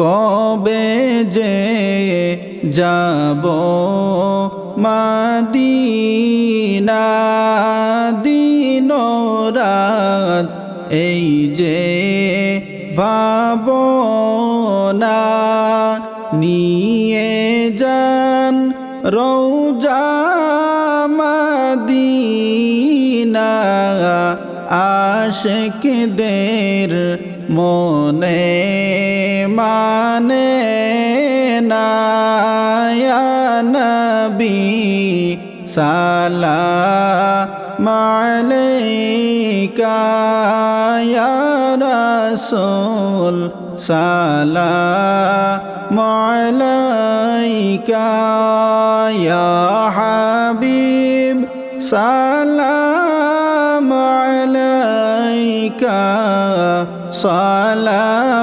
কবে যে যাব মাদিনা দিন রাত, এই যে ভাবনা নিয়ে যান রৌজা মাদিনা, আশেকদের মনে মানে নবী সালাম আলাইকা ইয়া রাসূল সালাম আলাইকা ইয়া হাবিব সালাম আলাইকা সালাওয়াতুল্লাহ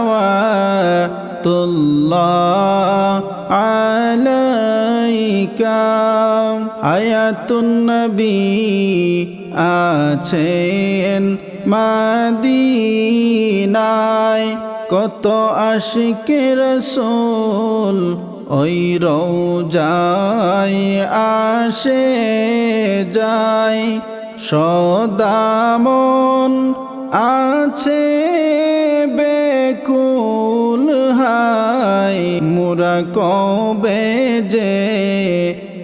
আলাইকা আয়াতুন নবী আছেন মাদিনায়। কত আশিকে রসুল ওই রৌজায় আসে যায়। সদামন আছে বেকুল হাই মুরা কবে যে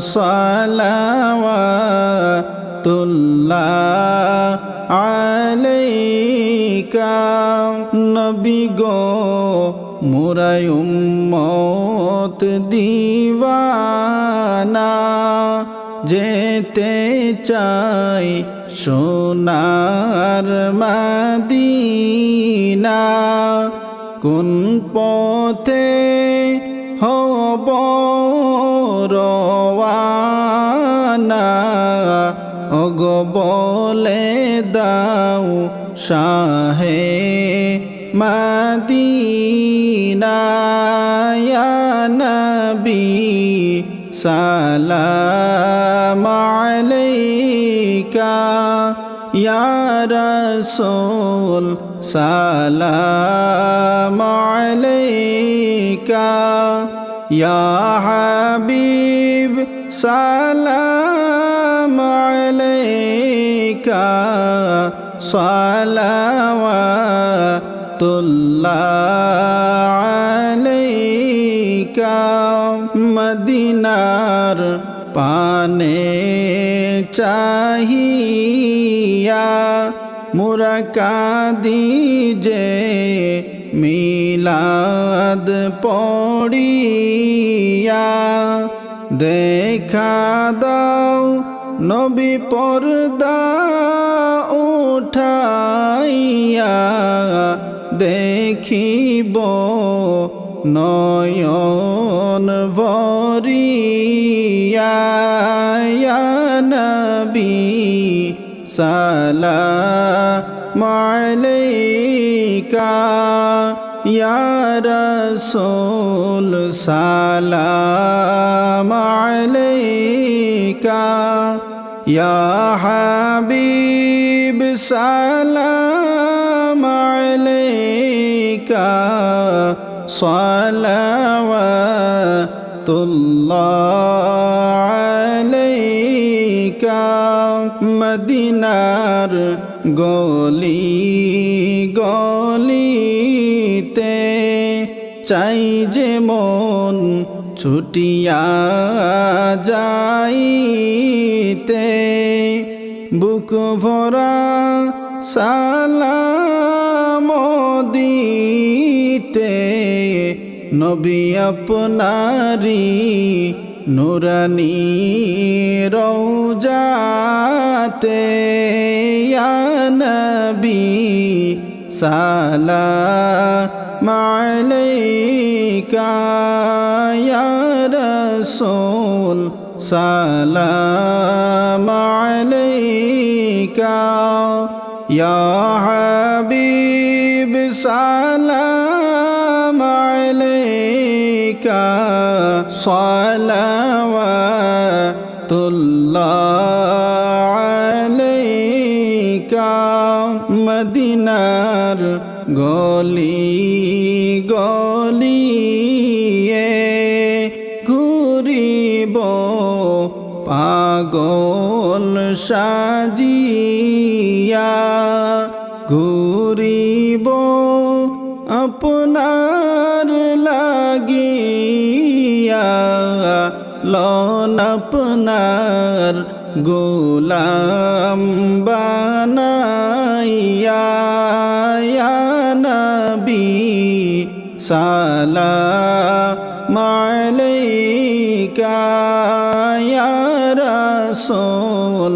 সালাওয়াতুল্লাহ আলাইকা। নবী গো মোরাই উম্মত দিওয়ানা। যেতে চাই সোনার মাদিনা। কোন পথে হব অগ বলে দাও শাহে মাদিনা ইয়া নবী সালাম আলাইকা, ইয়া রাসূল সালাম আলাইকা, ইয়া হাবিব সালাম সালাওয়াতুল্লাহ আলাইকা মদিনার পানে চাহিয়া মুরা কাদি যে মিলাদ পড়িয়া দেখা দাও নবী পর্দা দেখিব নয়ন ভরিয়া নবী সালাম আলাইকা ইয়া রাসূল সালাম আলাইকা ইয়া হাবিব সালাম মদিনার গলি গলিতে চাই যে মন ছুটিয়া যাইতে বুক ভরা সালাম নবী আপনারি নুরানি রৌজাতে নবী সালা মালাইকা ইয়া রাসূল সালাম আলাইকা ইয়া হাবিব সালাম সালাওয়াতুল্লাহ আলাইকা মদিনার গলি গলিয়ে ঘুরিব পাগল সাজিয়া ঘুরিব আপনার লন আপনার গোলাম বানাইয়া ইয়া নবী সালাম আলাইকা ইয়া রাসূল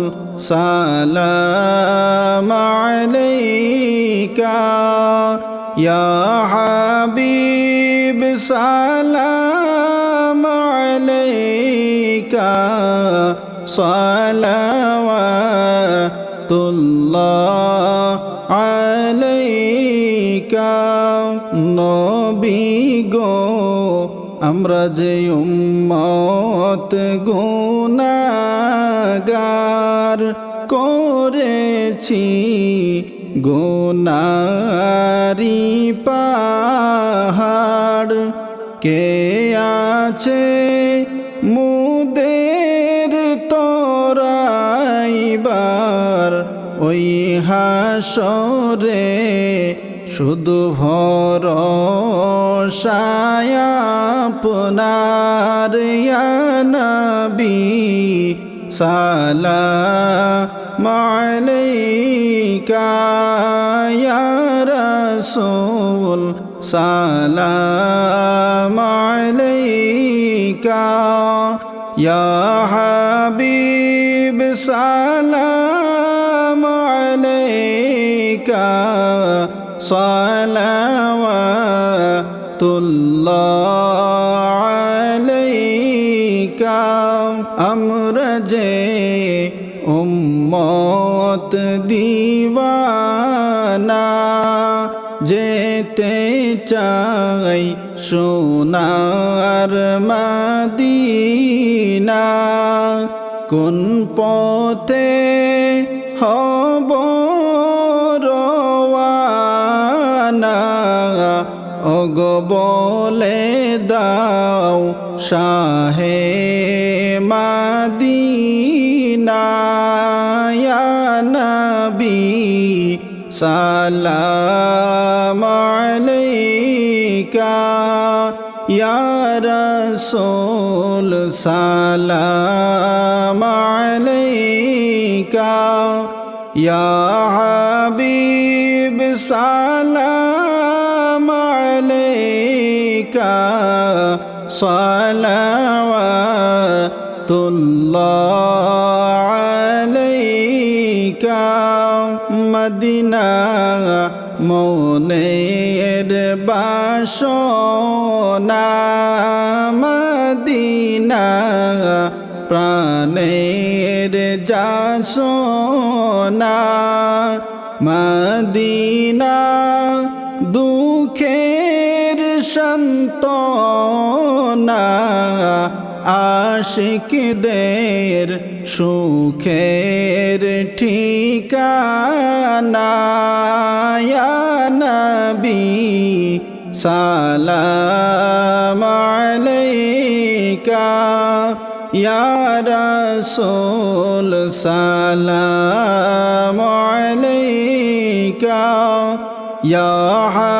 সালাম আলাইকা সালাওয়াতুল্লাহ আলাইকা নবী গো। আমরা যে উম্মত গুনাগার করেছি গুনারি পাহাড় কে আছে তোরাইবার ওই হাসরে শুধু ভরসায় আপনার ইয়া নবী সালাম আলাইকা ইয়া রাসূল সালাম আলাইকা ইয়া হাবিব সালাম আলাইকা সালাওয়াতুল্লাহ আলাইকা আমরা যে উম্মত দিওয়ানা যেতে চাই সোনার মাদিনা কোন পথে হব অগ বলে দাও শাহে মাদিনা ইয়া নবী সালাম আলাইকা ইয়া রাসূল সালাওয়াতুল্লাহ আলাইকা মদিনা মনের বাসনা মদিনা প্রাণের যাসনা মদিনা দুঃখের সন্তনা আশিকদের সুখের ঠিকানা নবী সালাম আলাইকা ইয়া রাসূল সালাম আলাইকা ইয়া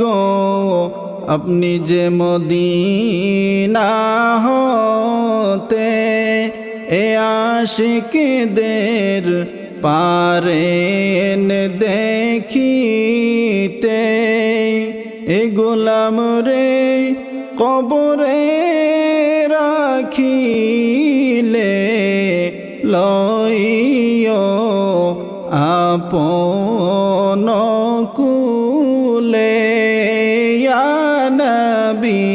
গো আপনি যে মদিনা হতে এ আশিকদের পারেন দেখিতে এ গোলাম রে কবরে রাখিলে লইও আপন কুলে নবী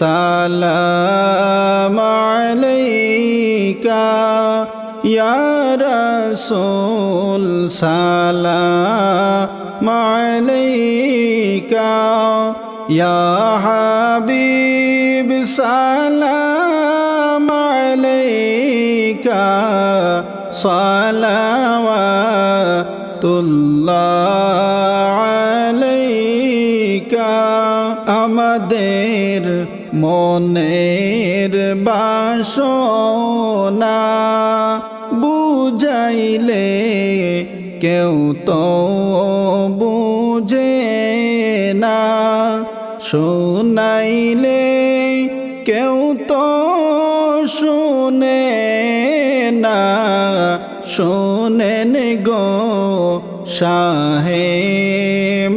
সালাম আলাইকা ইয়া রাসূল সালাম আলাইকা ইয়া হাবিব সালাম আমাদের মনের বাসনা বুঝাইলে কেউ তো বুঝে না। শোনাইলে শোনেন গো শাহে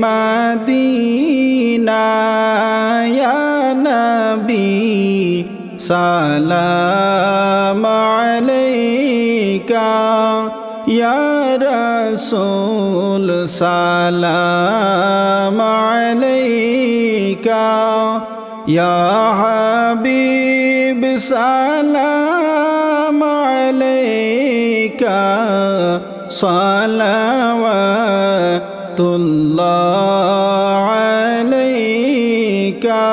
মাদিনা ইয়া নবী সালাম আলাইকা, ইয়া রাসূল সালাম আলাইকা, ইয়া হাবিব সালাম সালাওয়াতুল্লাহ আলাইকা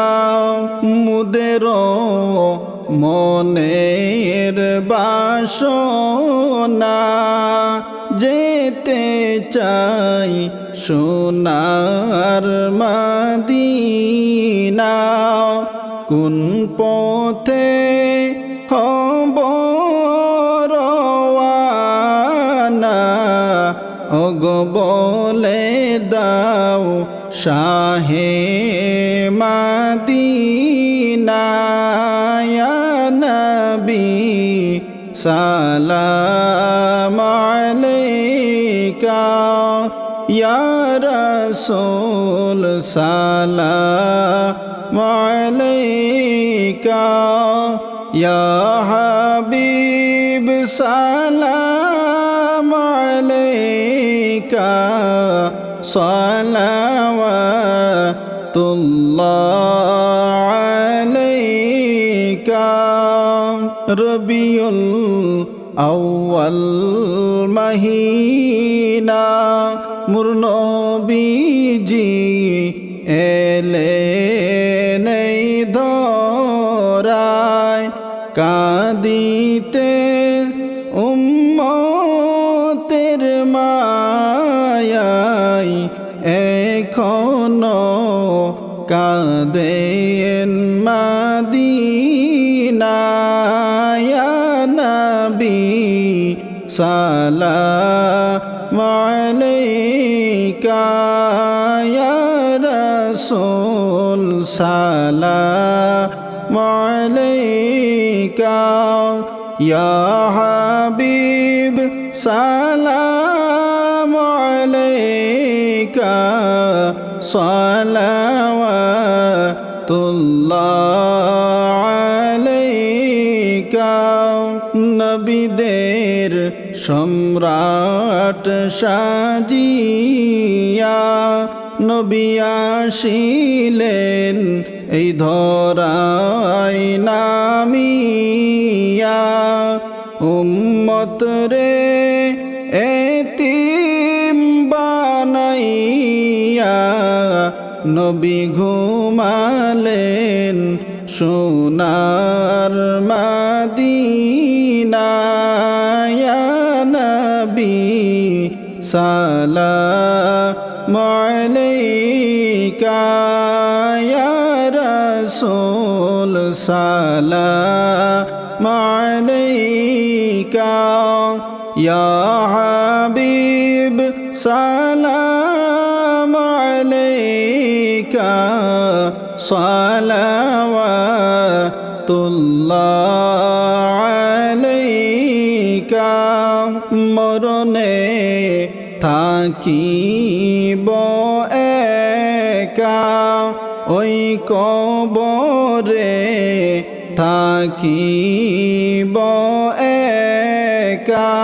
মুদের মনের বাসনা যেতে চাই সোনার মাদিনা কোন পথে বলে দাও শাহে মাদিনা ইয়া নবী সালাম আলাইকা। ইয়া রাসূল সালাম আলাইকা। ইয়া রবিউল আউয়াল মহিনা মুরনবীজি কাঁদেন মাদিনায়া নবী সালাম আলাইকা ইয়া রাসূল সালাম আলাইকা ইয়া হাবিব সালাম আলাইকা সালাওয়াতুল্লাহ আলাইকা। নবীদের সম্রাট সাজিয়া নবী আসিলেন এই ধরাই নামিয়া। উম্মত রে নবী ঘুমালেন সোনার মাদিনায়া নবী সালাম আলাইকা ইয়া রাসূল সালাম আলাইকা ইয়া সালাওয়াতুল্লাহ আলাইকা মরণে থাকিব একা কবরে থাকিব একা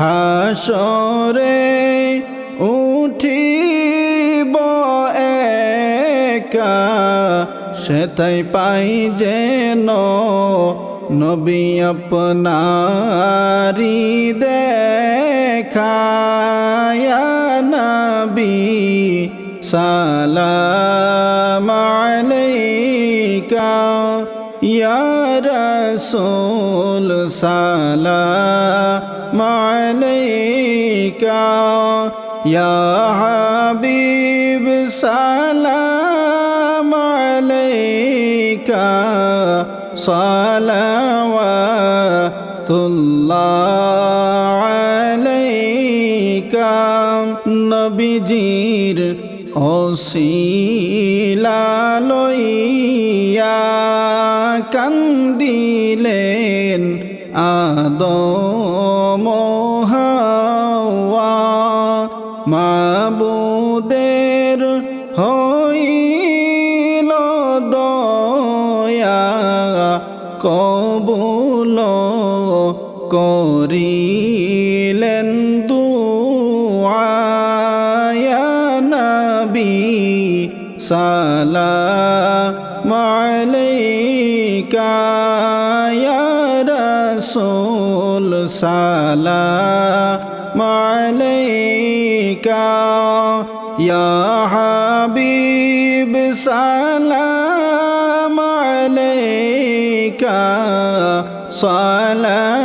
হাসরে সেতাই পাই যেন নবী আপনারি দেখায়া নবী সালাম আলাইকা। ইয়া রাসূল সালাম আলাইকা। ইয়া সালাওয়াতুল্লাহ আলাইকা নবীজির অশিলা লইয়া কান্দিলেন আদম করিলেন দুআয়া নবী সালাম আলাইকা ইয়া রাসূল সালাম আলাইকা ইয়া হাবিব সালাম আলাইকা সালাম